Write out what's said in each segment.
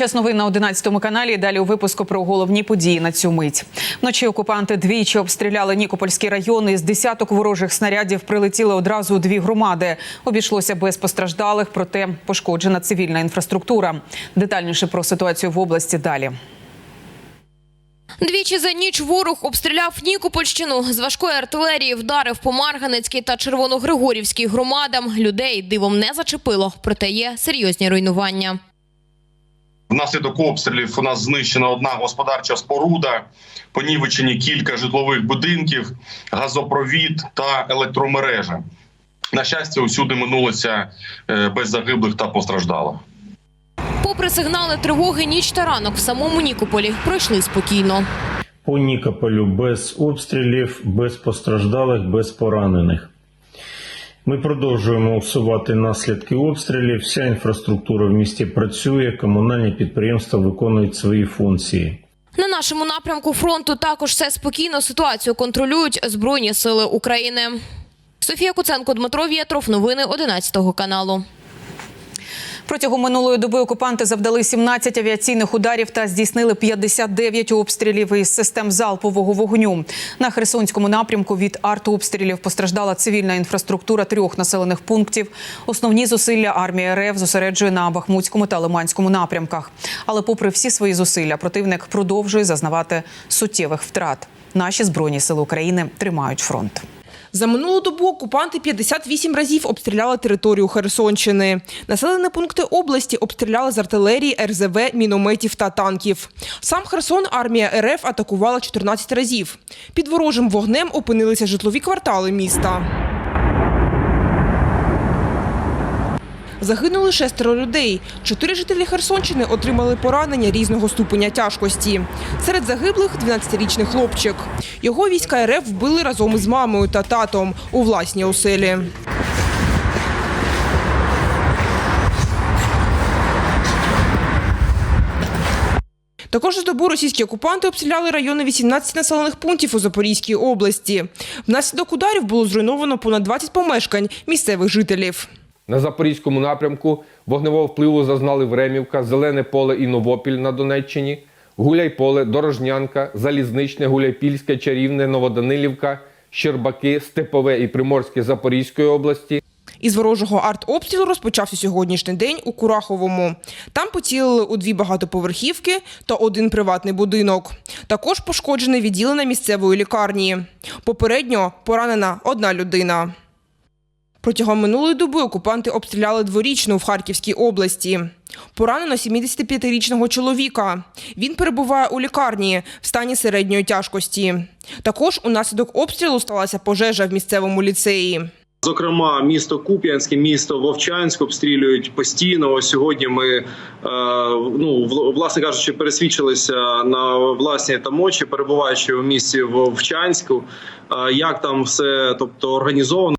Час новин на 11 каналі. Далі у випуску про головні події на цю мить. Вночі окупанти двічі обстріляли Нікопольський район. Із десяток ворожих снарядів прилетіли одразу дві громади. Обійшлося без постраждалих, проте пошкоджена цивільна інфраструктура. Детальніше про ситуацію в області далі. Двічі за ніч ворог обстріляв Нікопольщину. З важкої артилерії вдарив по Марганецькій та Червоногригорівській громадам. Людей дивом не зачепило, проте є серйозні руйнування. Внаслідок обстрілів у нас знищена одна господарча споруда, понівечені кілька житлових будинків, газопровід та електромережа. На щастя, усюди минулося е, без загиблих та постраждалих. Попри сигнали тривоги, ніч та ранок в самому Нікополі пройшли спокійно. По Нікополю без обстрілів, без постраждалих, без поранених. Ми продовжуємо усувати наслідки обстрілів. Вся інфраструктура в місті працює, комунальні підприємства виконують свої функції. На нашому напрямку фронту також все спокійно. Ситуацію контролюють Збройні сили України. Софія Куценко, Дмитро Вєтров. Новини 11 каналу. Протягом минулої доби окупанти завдали 17 авіаційних ударів та здійснили 59 обстрілів із систем залпового вогню. На Херсонському напрямку від артобстрілів постраждала цивільна інфраструктура трьох населених пунктів. Основні зусилля армія РФ зосереджує на Бахмутському та Лиманському напрямках. Але, попри всі свої зусилля, противник продовжує зазнавати суттєвих втрат. Наші збройні сили України тримають фронт. За минулу добу окупанти 58 разів обстріляли територію Херсонщини. Населені пункти області обстріляли з артилерії, РЗВ, мінометів та танків. Сам Херсон армія РФ атакувала 14 разів. Під ворожим вогнем опинилися житлові квартали міста. Загинули шестеро людей. Чотири жителі Херсонщини отримали поранення різного ступеня тяжкості. Серед загиблих – 12-річний хлопчик. Його війська РФ вбили разом із мамою та татом у власній оселі. Також за добу російські окупанти обстріляли райони 18 населених пунктів у Запорізькій області. Внаслідок ударів було зруйновано понад 20 помешкань місцевих жителів. На запорізькому напрямку вогневого впливу зазнали Времівка, Зелене поле і Новопіль на Донеччині, Гуляйполе, Дорожнянка, Залізничне, Гуляйпільське, Чарівне, Новоданилівка, Щербаки, Степове і Приморське Запорізької області. Із ворожого артобстрілу розпочався сьогоднішній день у Кураховому. Там поцілили у дві багатоповерхівки та один приватний будинок. Також пошкоджене відділення місцевої лікарні. Попередньо поранена одна людина. Протягом минулої доби окупанти обстріляли дворічну в Харківській області. Поранено 75-річного чоловіка. Він перебуває у лікарні в стані середньої тяжкості. Також унаслідок обстрілу сталася пожежа в місцевому ліцеї. Зокрема, місто Куп'янське, місто Вовчанськ обстрілюють постійно. Ось сьогодні ми е, ну вл- власне кажучи, пересвідчилися на власні там очі, перебуваючи у місті Вовчанську. Е, як там все тобто організовано.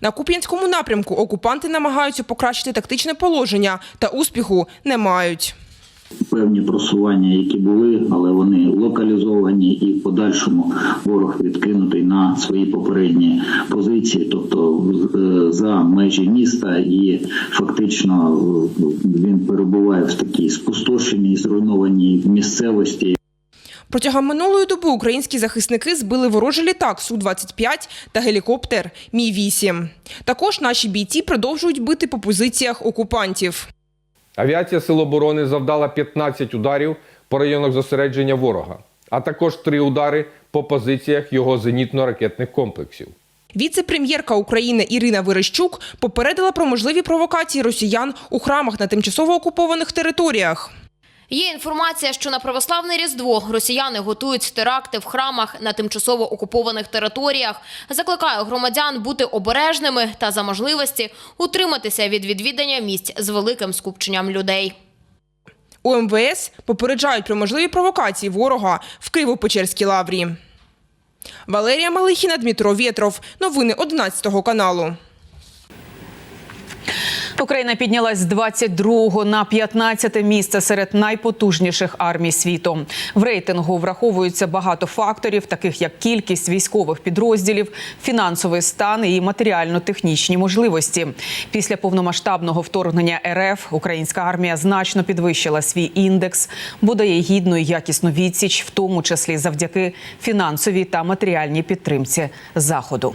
На Куп'янському напрямку окупанти намагаються покращити тактичне положення та успіху не мають. певні просування, які були, але вони локалізовані і в подальшому ворог відкинутий на свої попередні позиції, тобто е, за межі міста, і фактично е, він перебуває в такій спустошеній, зруйнованій місцевості. Протягом минулої доби українські захисники збили ворожий літак Су-25 та гелікоптер Мі-8. Також наші бійці продовжують бити по позиціях окупантів. Авіація Сил оборони завдала 15 ударів по районах зосередження ворога, а також три удари по позиціях його зенітно-ракетних комплексів. Віце-прем'єрка України Ірина Верещук попередила про можливі провокації росіян у храмах на тимчасово окупованих територіях. Є інформація, що на православне Різдво росіяни готують теракти в храмах на тимчасово окупованих територіях. Закликаю громадян бути обережними та за можливості утриматися від відвідання місць з великим скупченням людей. У МВС попереджають про можливі провокації ворога в Києво-Печерській лаврі. Валерія Малихіна, Дмитро Вєтров. Новини 11 каналу. Україна піднялась з 22 на 15 місце серед найпотужніших армій світу. В рейтингу враховуються багато факторів, таких як кількість військових підрозділів, фінансовий стан і матеріально-технічні можливості. Після повномасштабного вторгнення РФ українська армія значно підвищила свій індекс, бо дає гідну і якісну відсіч, в тому числі завдяки фінансовій та матеріальній підтримці заходу.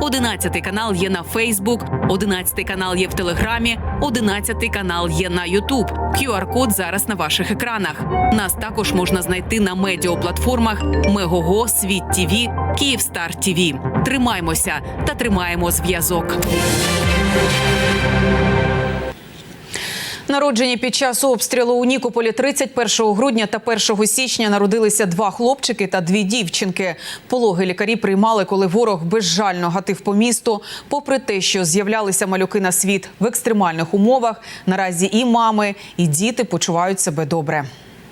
11 канал є на Фейсбук, 11 канал є в Телеграмі, 11 канал є на Ютуб. QR-код зараз на ваших екранах. Нас також можна знайти на медіаплатформах Мегого, Світ ТІВІ, Київстар ТІВІ. Тримаймося та тримаємо зв'язок. Народжені під час обстрілу у Нікополі 31 грудня та 1 січня народилися два хлопчики та дві дівчинки. Пологи лікарі приймали, коли ворог безжально гатив по місту. Попри те, що з'являлися малюки на світ в екстремальних умовах, наразі і мами, і діти почувають себе добре.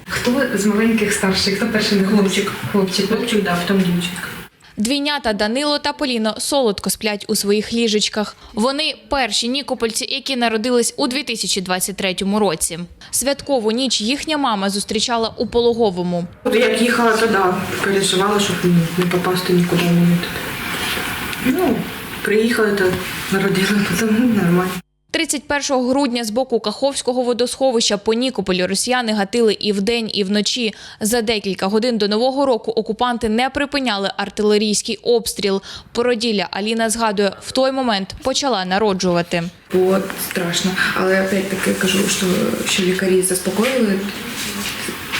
Хто з маленьких старших? Хто перший хлопчик? Хлопчик, хлопчик, да, потім дівчинка. Двійнята Данило та Поліно солодко сплять у своїх ліжечках. Вони перші нікопольці, які народились у 2023 році. Святкову ніч їхня мама зустрічала у пологовому. Як їхала туди, переживала, щоб не попасти нікуди. Ну, приїхали, то народили, потім нормально. 31 грудня з боку Каховського водосховища по Нікополю росіяни гатили і вдень, і вночі. За декілька годин до нового року окупанти не припиняли артилерійський обстріл. Породілля Аліна згадує, в той момент почала народжувати. Було страшно. Але опять-таки кажу, що, що лікарі заспокоїли.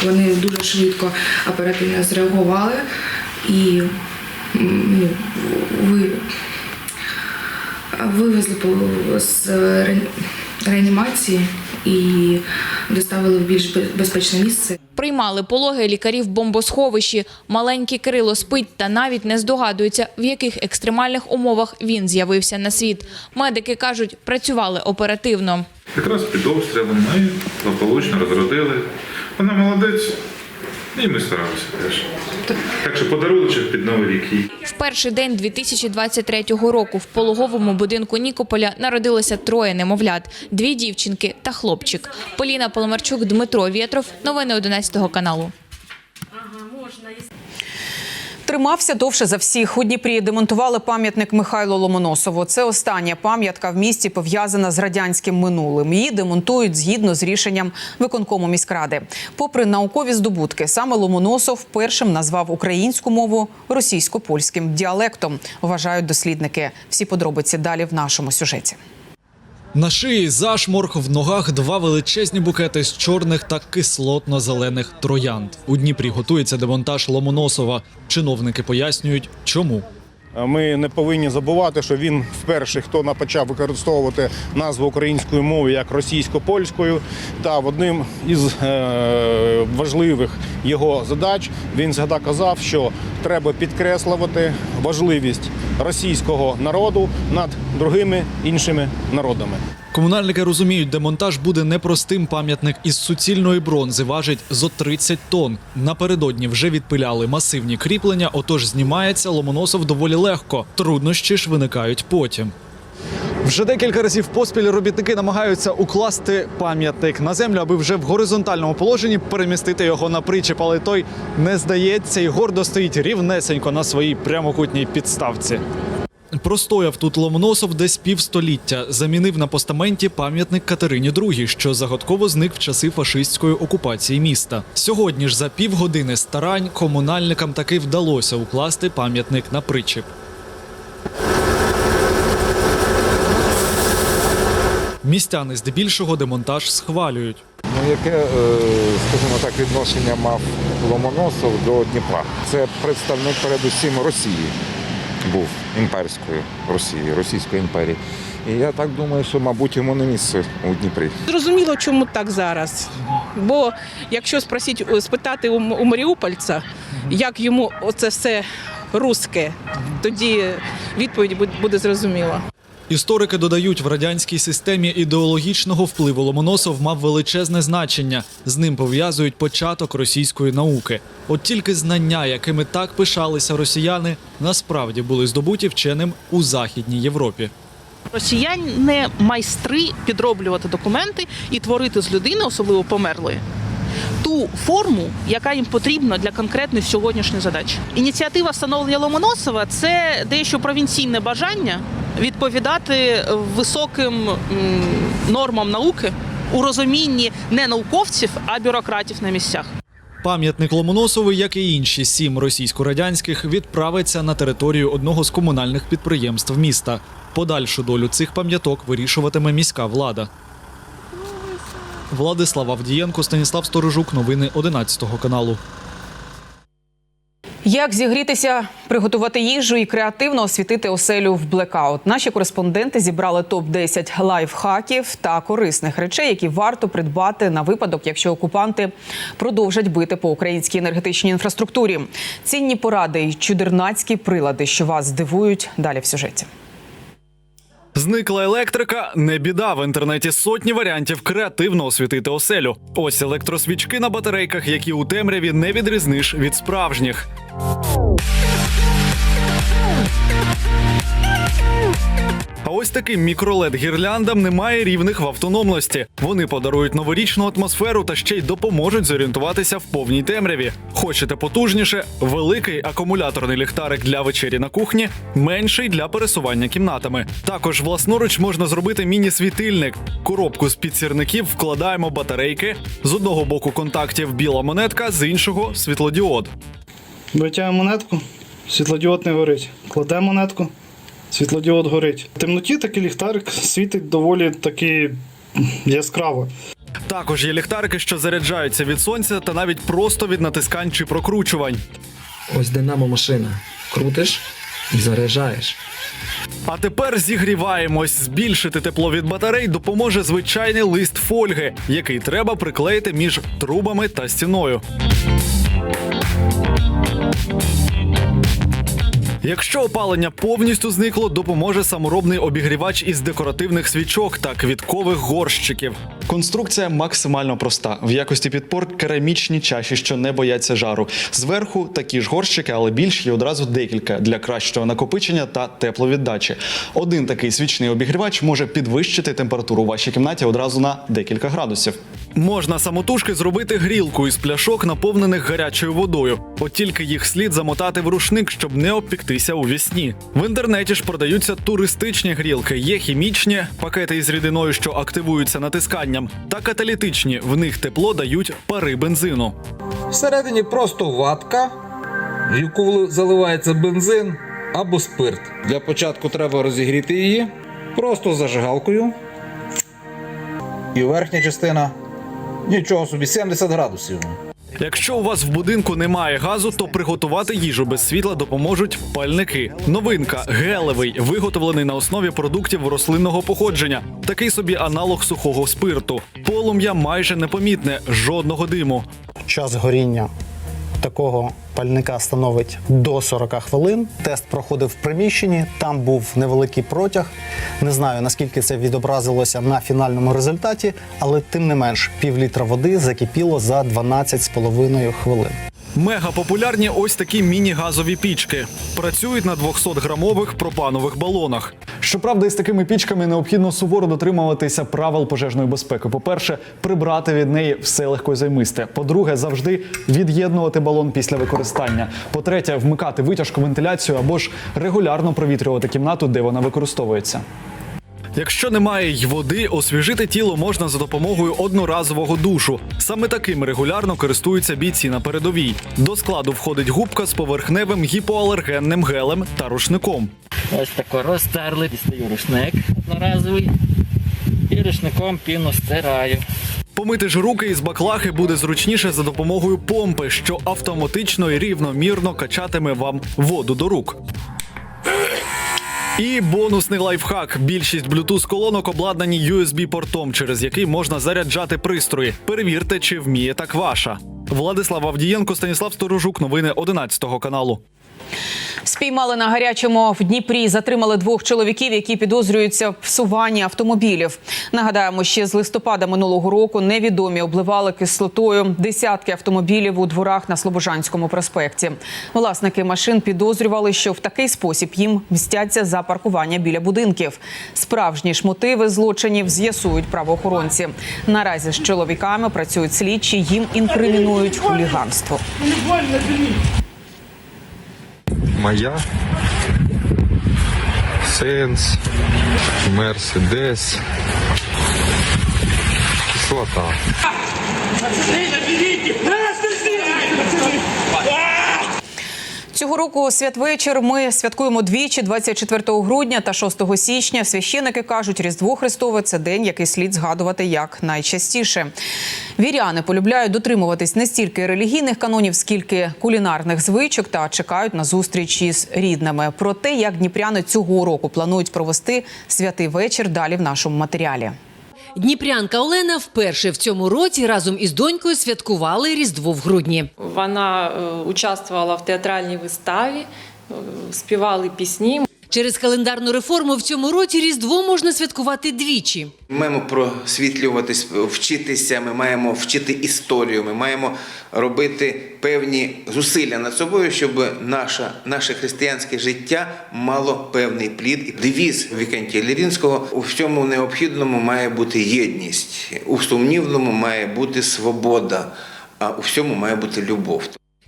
Вони дуже швидко оперативно зреагували і ну, ви, вивезли по- з реанімації і доставили в більш безпечне місце. Приймали пологи лікарі в бомбосховищі. Маленький Кирило спить та навіть не здогадується, в яких екстремальних умовах він з'явився на світ. Медики кажуть, працювали оперативно. Якраз під обстрілом ми благополучно розродили. Вона молодець, і ми старалися теж. Так що подарунок під новий рік. В перший день 2023 року в пологовому будинку Нікополя народилося троє немовлят: дві дівчинки та хлопчик. Поліна Поломарчук, Дмитро Вєтров. Новини 11 каналу. Тримався довше за всіх. У Дніпрі демонтували пам'ятник Михайлу Ломоносову. Це остання пам'ятка в місті пов'язана з радянським минулим. Її демонтують згідно з рішенням виконкому міськради. Попри наукові здобутки, саме Ломоносов першим назвав українську мову російсько-польським діалектом. Вважають дослідники. Всі подробиці далі в нашому сюжеті. На шиї зашморг, в ногах два величезні букети з чорних та кислотно-зелених троянд. У Дніпрі готується демонтаж Ломоносова. Чиновники пояснюють, чому. Ми не повинні забувати, що він вперше, хто почав використовувати назву української мови як російсько-польською. Та в одним із е, важливих його задач він завжди казав, що треба підкреслювати важливість російського народу над другими іншими народами. Комунальники розуміють, демонтаж буде непростим. Пам'ятник із суцільної бронзи важить зо 30 тонн. Напередодні вже відпиляли масивні кріплення, отож знімається Ломоносов доволі легко. Труднощі ж виникають потім. Вже декілька разів поспіль робітники намагаються укласти пам'ятник на землю, аби вже в горизонтальному положенні перемістити його на причеп, але той не здається і гордо стоїть рівнесенько на своїй прямокутній підставці. Простояв тут Ломоносов десь півстоліття. Замінив на постаменті пам'ятник Катерині II, що загадково зник в часи фашистської окупації міста. Сьогодні ж за півгодини старань комунальникам таки вдалося укласти пам'ятник на причеп. Містяни здебільшого демонтаж схвалюють. Ну, яке, е, скажімо так, відношення мав Ломоносов до Дніпра? Це представник передусім Росії був імперською Росії, Російської імперії. І я так думаю, що, мабуть, йому не місце у Дніпрі. Зрозуміло, чому так зараз. Бо якщо спросіть, спитати у, у маріупольця, як йому оце все русське, тоді відповідь буде зрозуміла. Історики додають, в радянській системі ідеологічного впливу Ломоносов мав величезне значення. З ним пов'язують початок російської науки. От тільки знання, якими так пишалися росіяни, насправді були здобуті вченим у Західній Європі. Росіяни майстри підроблювати документи і творити з людини, особливо померлої, ту форму, яка їм потрібна для конкретної сьогоднішньої задачі. Ініціатива встановлення Ломоносова це дещо провінційне бажання відповідати високим нормам науки у розумінні не науковців, а бюрократів на місцях. Пам'ятник Ломоносову, як і інші сім російсько-радянських, відправиться на територію одного з комунальних підприємств міста. Подальшу долю цих пам'яток вирішуватиме міська влада. Владислав Авдієнко, Станіслав Сторожук. Новини 11 каналу. Як зігрітися, приготувати їжу і креативно освітити оселю в блекаут? Наші кореспонденти зібрали топ 10 лайфхаків та корисних речей, які варто придбати на випадок, якщо окупанти продовжать бити по українській енергетичній інфраструктурі. Цінні поради й чудернацькі прилади, що вас здивують. Далі в сюжеті. Зникла електрика не біда. В інтернеті сотні варіантів креативно освітити оселю. Ось електросвічки на батарейках, які у темряві не відрізниш від справжніх. А ось таким мікролед гірляндам немає рівних в автономності. Вони подарують новорічну атмосферу та ще й допоможуть зорієнтуватися в повній темряві. Хочете потужніше? Великий акумуляторний ліхтарик для вечері на кухні, менший для пересування кімнатами. Також власноруч можна зробити міні-світильник. Коробку з підсірників вкладаємо батарейки. З одного боку контактів біла монетка, з іншого світлодіод. Витягуємо монетку, світлодіод не горить. Кладемо монетку, світлодіод горить. В темноті такий ліхтарик світить доволі таки яскраво. Також є ліхтарики, що заряджаються від сонця та навіть просто від натискань чи прокручувань. Ось динамо машина. Крутиш і заряджаєш. А тепер зігріваємось. Збільшити тепло від батарей допоможе звичайний лист фольги, який треба приклеїти між трубами та стіною. Якщо опалення повністю зникло, допоможе саморобний обігрівач із декоративних свічок та квіткових горщиків. Конструкція максимально проста. В якості підпор керамічні чаші, що не бояться жару. Зверху такі ж горщики, але більш і одразу декілька для кращого накопичення та тепловіддачі. Один такий свічний обігрівач може підвищити температуру у вашій кімнаті одразу на декілька градусів. Можна самотужки зробити грілку із пляшок, наповнених гарячою водою. От тільки їх слід замотати в рушник, щоб не обпіктися у вісні. В інтернеті ж продаються туристичні грілки. Є хімічні пакети із рідиною, що активуються натисканням, та каталітичні. В них тепло дають пари бензину. Всередині просто ватка, в яку заливається бензин або спирт. Для початку треба розігріти її просто зажигалкою. І верхня частина нічого собі 70 градусів. Якщо у вас в будинку немає газу, то приготувати їжу без світла допоможуть пальники. Новинка гелевий, виготовлений на основі продуктів рослинного походження. Такий собі аналог сухого спирту. Полум'я майже непомітне, жодного диму. Час горіння такого пальника становить до 40 хвилин. Тест проходив в приміщенні. Там був невеликий протяг. Не знаю наскільки це відобразилося на фінальному результаті, але тим не менш пів літра води закипіло за 12,5 хвилин. Мега популярні ось такі міні-газові пічки. Працюють на 200-грамових пропанових балонах. Щоправда, із такими пічками необхідно суворо дотримуватися правил пожежної безпеки. По-перше, прибрати від неї все легко й займисте. По-друге, завжди від'єднувати балон після використання. По-третє, вмикати витяжку вентиляцію або ж регулярно провітрювати кімнату, де вона використовується. Якщо немає й води, освіжити тіло можна за допомогою одноразового душу. Саме таким регулярно користуються бійці на передовій. До складу входить губка з поверхневим гіпоалергенним гелем та рушником. Ось тако розтерли, дістаю рушник одноразовий і рушником піну стираю. Помити ж руки із баклахи буде зручніше за допомогою помпи, що автоматично і рівномірно качатиме вам воду до рук. І бонусний лайфхак. Більшість bluetooth колонок обладнані USB-портом, через який можна заряджати пристрої. Перевірте, чи вміє так ваша. Владислав Авдієнко, Станіслав Сторожук. Новини 11 каналу. Спіймали на гарячому в Дніпрі. Затримали двох чоловіків, які підозрюються в псуванні автомобілів. Нагадаємо, ще з листопада минулого року невідомі обливали кислотою десятки автомобілів у дворах на Слобожанському проспекті. Власники машин підозрювали, що в такий спосіб їм мстяться за паркування біля будинків. Справжні ж мотиви злочинів з'ясують правоохоронці. Наразі з чоловіками працюють слідчі. Їм інкримінують хуліганство. Моя. Сенс. Мерседес. Кислота. Цього року святвечір ми святкуємо двічі 24 грудня та 6 січня. Священики кажуть, Різдво Христове це день, який слід згадувати як найчастіше. Віряни полюбляють дотримуватись не стільки релігійних канонів, скільки кулінарних звичок та чекають на зустріч із рідними. Про те, як дніпряни цього року планують провести святий вечір, далі в нашому матеріалі. Дніпрянка Олена вперше в цьому році разом із донькою святкували Різдво в грудні. Вона е, участвувала в театральній виставі, е, співали пісні. Через календарну реформу в цьому році Різдво можна святкувати двічі. Ми маємо просвітлюватись, вчитися, ми маємо вчити історію, ми маємо робити певні зусилля над собою, щоб наше, наше християнське життя мало певний плід. Девіз Вікентія Лірінського у всьому необхідному має бути єдність, у сумнівному має бути свобода, а у всьому має бути любов.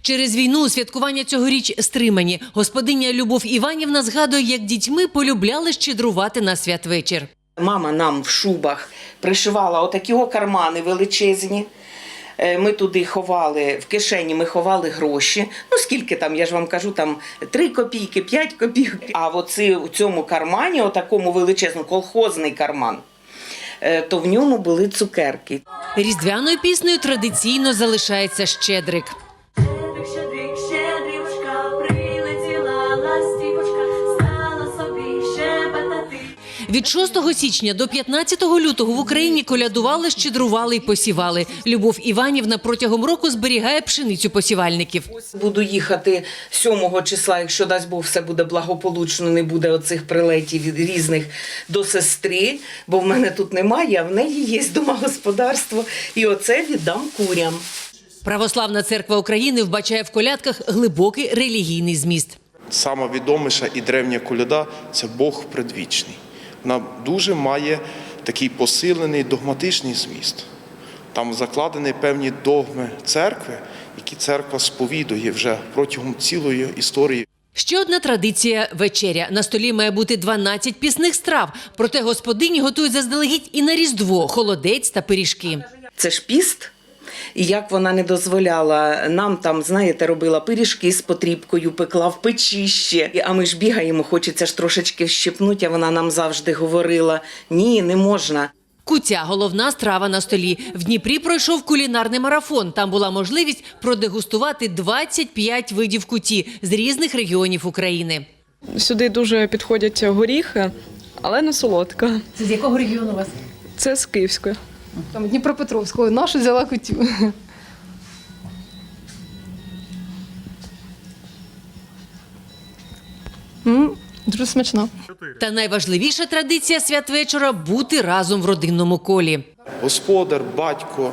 Через війну святкування цьогоріч стримані. Господиня Любов Іванівна згадує, як дітьми полюбляли щедрувати на святвечір. Мама нам в шубах пришивала отакі кармани величезні. Е, Ми туди ховали, в кишені ми ховали гроші. Ну скільки там, я ж вам кажу, там 3 копійки, 5 копійок. А оці, у цьому кармані, отакому величезному, колхозний карман, е, то в ньому були цукерки. Різдвяною піснею традиційно залишається щедрик. Щедрик, Від 6 січня до 15 лютого в Україні колядували, щедрували і посівали. Любов Іванівна протягом року зберігає пшеницю посівальників. Буду їхати 7 числа, якщо дасть Бог, все буде благополучно, не буде оцих прилетів різних до сестри, бо в мене тут немає, а в неї є домогосподарство. І оце віддам курям. Православна церква України вбачає в колядках глибокий релігійний зміст. Сама відоміша і древня коляда це Бог предвічний. Вона дуже має такий посилений догматичний зміст. Там закладені певні догми церкви, які церква сповідує вже протягом цілої історії. Ще одна традиція вечеря. На столі має бути 12 пісних страв. Проте господині готують заздалегідь і на різдво холодець та пиріжки. Це ж піст. І як вона не дозволяла нам там, знаєте, робила пиріжки з потрібкою, пекла в печі ще. А ми ж бігаємо, хочеться ж трошечки вщипнути, а вона нам завжди говорила: ні, не можна. Куця головна страва на столі. В Дніпрі пройшов кулінарний марафон. Там була можливість продегустувати 25 видів куті з різних регіонів України. Сюди дуже підходять горіхи, але не солодка. Це з якого регіону у вас? Це з Київської. Там Дніпропетровського. Нашу взяла кутю. М, Дуже смачно. Та найважливіша традиція святвечора бути разом в родинному колі. Господар, батько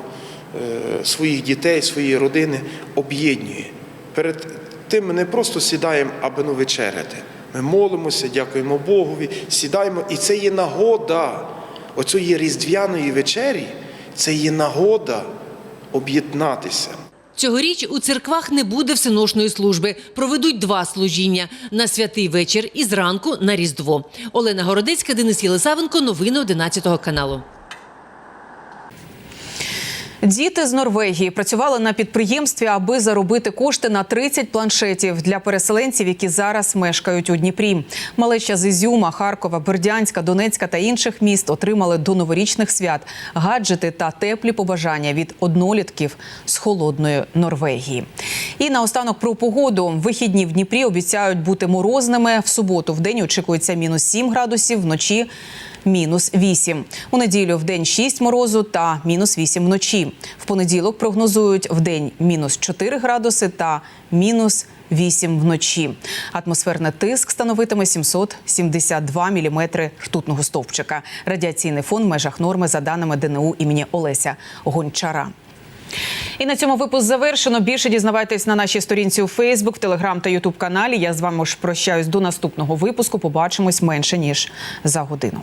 е, своїх дітей, своєї родини об'єднує. Перед тим ми не просто сідаємо, аби ну вечеряти. Ми молимося, дякуємо Богові, сідаємо, і це є нагода оцієї різдвяної вечері, це є нагода об'єднатися. Цьогоріч у церквах не буде всеношної служби. Проведуть два служіння на святий вечір і зранку на Різдво. Олена Городецька, Денис Єлисавенко. Новини 11 каналу. Діти з Норвегії працювали на підприємстві, аби заробити кошти на 30 планшетів для переселенців, які зараз мешкають у Дніпрі. Малеча з Ізюма, Харкова, Бердянська, Донецька та інших міст отримали до новорічних свят гаджети та теплі побажання від однолітків з холодної Норвегії. І наостанок про погоду. Вихідні в Дніпрі обіцяють бути морозними. В суботу в день очікується мінус 7 градусів, вночі мінус 8. У неділю в день 6 морозу та мінус 8 вночі. В понеділок прогнозують в день мінус 4 градуси та мінус 8 вночі. Атмосферний тиск становитиме 772 міліметри ртутного стовпчика. Радіаційний фон в межах норми за даними ДНУ імені Олеся Гончара. І на цьому випуск завершено. Більше дізнавайтесь на нашій сторінці у Фейсбук, Телеграм та Ютуб каналі. Я з вами ж прощаюсь до наступного випуску. Побачимось менше ніж за годину.